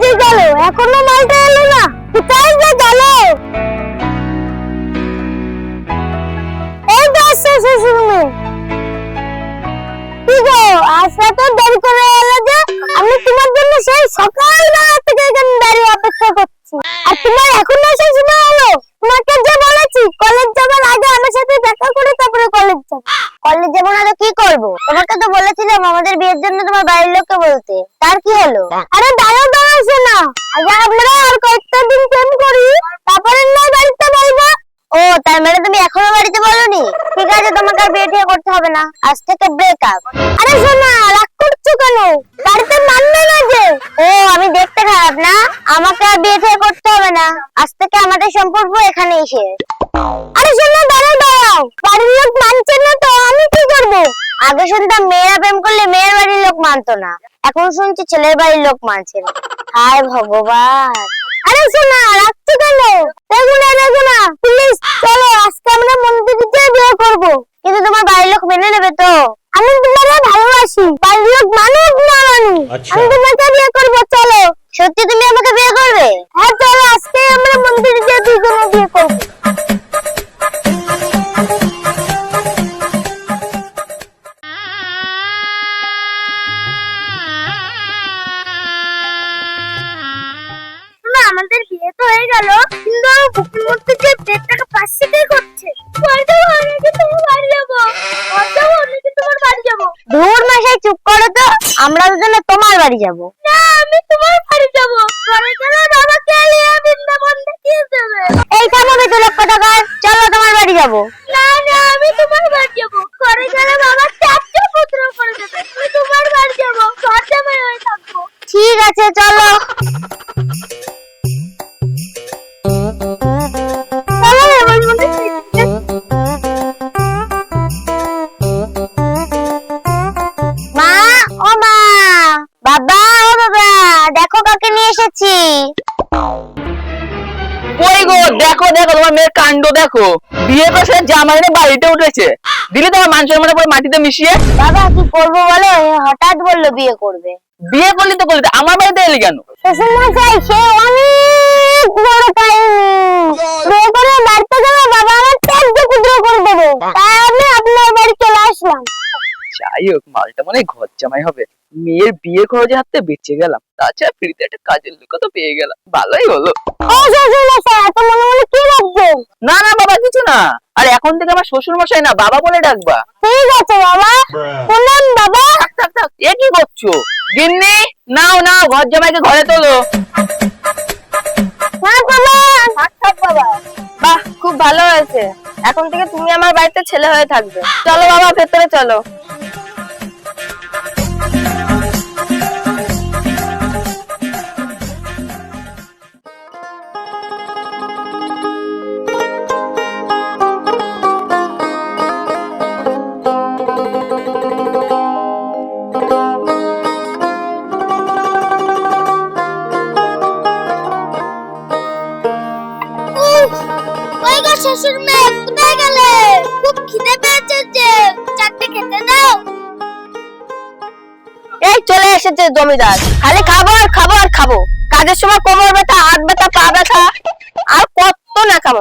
বেজে গেল? এখনও মালটা এলো না। কোথায় যে গেল? তো আসছে করে এলো যে আমি তোমার জন্য সেই সকাল বেলা থেকে এখানে দাঁড়িয়ে অপেক্ষা করছি। আর তোমার এখন আসার সময় হলো। তোমাকে যে বলেছি কলেজ যাবার আগে আমার সাথে দেখা করে তারপরে কলেজ যাব কলেজ যাব না তো কি করব তোমাকে তো বলেছিলাম আমাদের বিয়ের জন্য তোমার বাড়ির লোককে বলতে। তার কি হলো? আরে দাঁড়াও দাঁড়াও শোনা। আগে আমরা আর কয়েকটা দিন প্রেম করি তারপরে নয় বাড়িতে বলব। ও তার মানে তুমি এখনও বাড়িতে বলনি? ঠিক আছে তোমাকে আর বিয়ে করতে হবে না। আজ থেকে ব্রেকআপ আরে শোনা রাগ করছ কেন? বাড়িতে মানবে না যে। ও আমি দেখতে খারাপ না। আমাকে আর বিয়ে করতে হবে না। আজ থেকে আমাদের সম্পর্ক এখানেই শেষ আরে শোনো দাঁড়াও দাঁড়াও বাড়ির লোক মানছে না তো আমি কি করব আগে শুনতাম মেয়েরা প্রেম করলে মেয়ের বাড়ির লোক মানতো না। এখন শুনছি ছেলের বাড়ির লোক মানছে হায় ভগবান। আরে শোনা, রাখছো কেন? দেখুন না প্লিজ চলো। কে করছে। বলতে পারে তোমার বাড়ি যাব। বলতে পারে তোমার বাড়ি যাব। দূর মাসে চুপ করো তো। আমরা দুজনে তোমার বাড়ি যাব। না আমি তোমার বাড়ি যাব। ঘরে গেলে বাবাকে নিয়ে বৃন্দাবন দেখিয়ে দেবে? এই থামো লক্ষ টাকা। চলো তোমার বাড়ি যাব। না না আমি তোমার বাড়ি যাব। ঘরে গেলে বাবা চারটে পুত্র করে দেবে। আমি তোমার বাড়ি যাব। থাকব। ঠিক আছে চলো চলো। কাণ্ড দেখো বিয়ে করে সে জামাইরে বাড়িতে উঠেছে। দিলে তোমার মান সম্মানের পরে মাটিতে মিশিয়ে। বাবা কি করব বলো? হঠাৎ বলল বিয়ে করবে। বিয়ে করলি তো করলি আমার বাড়িতে এলি কেন? শ্বশুর মশাই সে অনেক বড় টাইম বিয়ে করে বাড়িতে গেলে বাবা আমার পুত্র করে দেবে। তাই আমি আপনার বাড়ি চলে আসলাম। যাই হোক মালটা মানে ঘর জামাই হবে। মেয়ের বিয়ে খরচে হাতে বেঁচে গেলাম। তাছাড়া ফ্রিতে একটা কাজের লোক তো পেয়ে গেলাম। ভালোই হলো। না না বাবা কিছু না। আর এখন থেকে আমার শ্বশুর মশাই না বাবা বলে ডাকবা। ঠিক আছে বাবা। প্রণাম বাবা। থাক থাক থাক। এ কি করছ? গিন্নি নাও নাও ঘর জামাইকে ঘরে তোলো। হ্যাঁ থাক থাক বাহ খুব ভালো হয়েছে। এখন থেকে তুমি আমার বাড়িতে ছেলে হয়ে থাকবে। চলো বাবা ভেতরে চলো। ওই শ্বশুর মেয়ে কোথায় গেলে খুব খিদে পেয়েছে যে চারটে খেতে দাও। এই চলে এসেছে জমিদার। খালি খাব আর খাব আর খাব। কাজের সময় কোমর ব্যথা হাত ব্যথা পা ব্যথা আর কত না খাব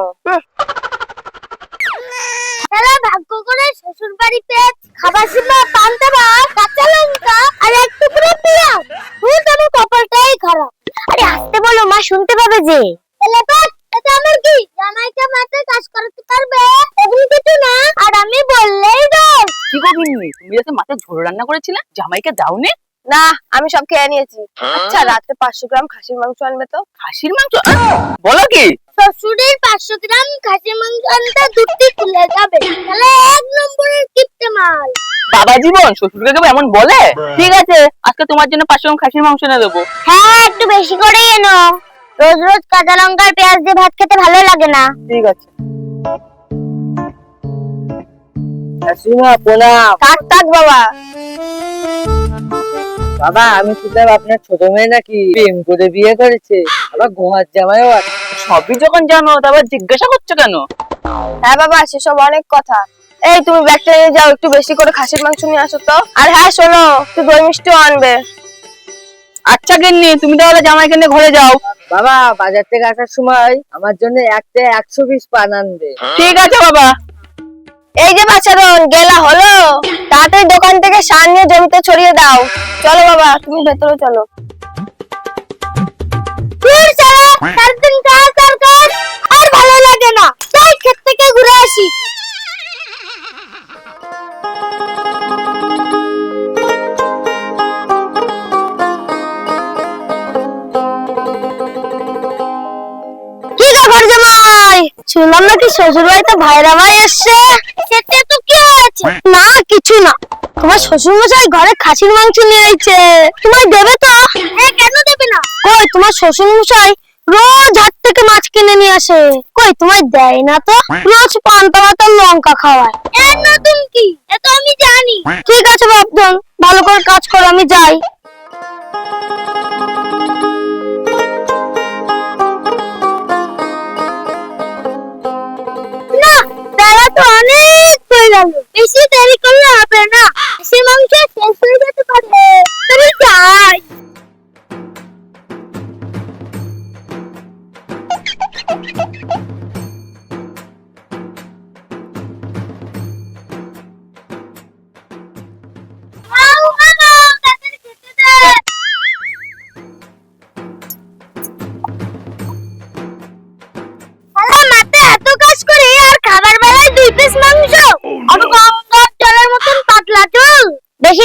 তাহলে ভাগ্য করে শ্বশুর বাড়ি পেয়ে খাবার সময় পান্তা ভাত কাঁচা লঙ্কা আর এক টুকরো পেঁয়াজ। ভূত আমার কপালটাই খারাপ। আরে আসতে বলো মা শুনতে পাবে যে তাহলে বাদ, এটা আমার কি জামাইকে মাথায় কাজ করাতে পারবে এমন কিছু না আর আমি বললেই দোষ কি গো গিন্নি মাঠে ঝোল রান্না করেছিলে জামাইকে দাওনি। না আমি সব খেয়ে নিয়েছি। আচ্ছা রাত্রে পাঁচশো গ্রাম খাসির মাংস আনবে তো। খাসির মাংস? বলো কি? শ্বশুরের পাঁচশো গ্রাম খাসি মাংস আনতে দুটি তুলে যাবে। তাহলে এক নম্বরের কিপ্টে মাল। বাবা জীবন শ্বশুরকে কেউ এমন বলে? ঠিক আছে আজকে তোমার জন্য পাঁচশো গ্রাম খাসির মাংস এনে দেবো। হ্যাঁ একটু বেশি করেই এনো। রোজ রোজ কাঁচা লঙ্কার পেঁয়াজ দিয়ে ভাত খেতে ভালো লাগে না। ঠিক আছে। শাশুড়িমা প্রণাম। থাক থাক বাবা। বাবা আমি শুনলাম আপনার ছোট মেয়ে নাকি? প্রেম করে বিয়ে করেছে। আবার ঘর জামাইও আছে। সবই যখন জানো তারপর জিজ্ঞাসা করছ কেন? হ্যাঁ বাবা সেসব অনেক কথা। এই তুমি ব্যাগটা নিয়ে যাও একটু বেশি করে খাসির মাংস নিয়ে আসো তো। আর হ্যাঁ শোনো একটু দই মিষ্টিও আনবে। আচ্ছা গিন্নি তুমি তাহলে জামাইকে নিয়ে ঘরে যাও। বাবা বাজার থেকে আসার সময় আমার জন্য একটা একশো পিস পান আনবে। ঠিক আছে বাবা। এই যে বাচ্চারন গেলা হলো। তাড়াতাড়ি দোকান থেকে সার নিয়ে জমিতে ছড়িয়ে দাও। চলো বাবা, তুমি ভেতরে চলো। আর ভালো লাগে না। চল ক্ষেত থেকে ঘুরে আসি। শুনলাম নাকি শ্বশুর বাড়িতে ভাইরা ভাই এসছে হয়েছে না কিছু না। তোমার শ্বশুর মশাই ঘরে খাসির মাংস নিয়ে আইছে। তোমায় দেবে তো? হ্যাঁ কেন দেবে না? কই তোমার শ্বশুর মশাই রোজ হাট থেকে মাছ কিনে নিয়ে আসে। কই তোমায় দেয় না তো? রোজ পান্তা ভাত আর লঙ্কা খাওয়ায়। এর নতুন কি? এ তো আমি জানি। ঠিক আছে বাপজন ভালো করে কাজ করো আমি যাই। অনেক হয়ে গেল বেশি দেরি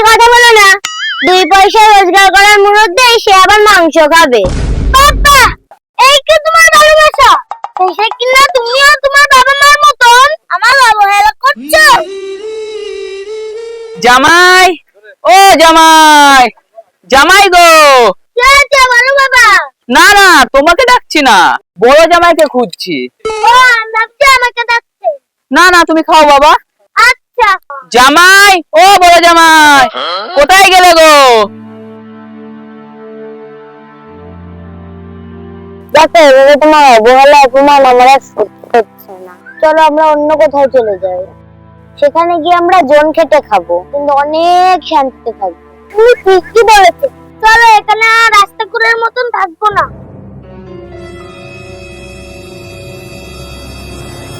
কথা বলো না। দুই পয়সা রোজগার করার মুহূর্তে সে আবার মাংস খাবে। বাবা এই কি তোমার ভালোবাসা? সেই কিনা তুমিও তোমার বাবা মার মতন আমার অবহেলা করছ। জামাই ও জামাই জামাই গো। কি হয়েছে বলো বাবা? না না তোমাকে ডাকছি না। বড় জামাইকে খুঁজছি। ও আমি ভাবছি আমাকে ডাকছে। না না তুমি খাও বাবা। জামাই ও বড় জামাই কোথায় গেলে গো? দেখো এভাবে তোমার অবহেলা অপমান আমার সহ্য হচ্ছে না। চলো আমরা অন্য কোথাও চলে যাই। সেখানে গিয়ে আমরা জন খেটে খাব কিন্তু অনেক শান্তিতে থাকব। তুমি ঠিকই বলেছ। চলো এখানে রাস্তা কুড়ের মতন থাকব না।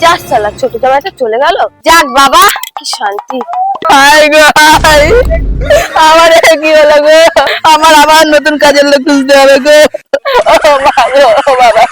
যাস চালা ছোট জামাইটা চলে গেল। যাক বাবা। কি শান্তি? আমার কি হলো গো? আমার আবার নতুন কাজের লোক খুঁজতে হবে গো। মা গো, বাবা।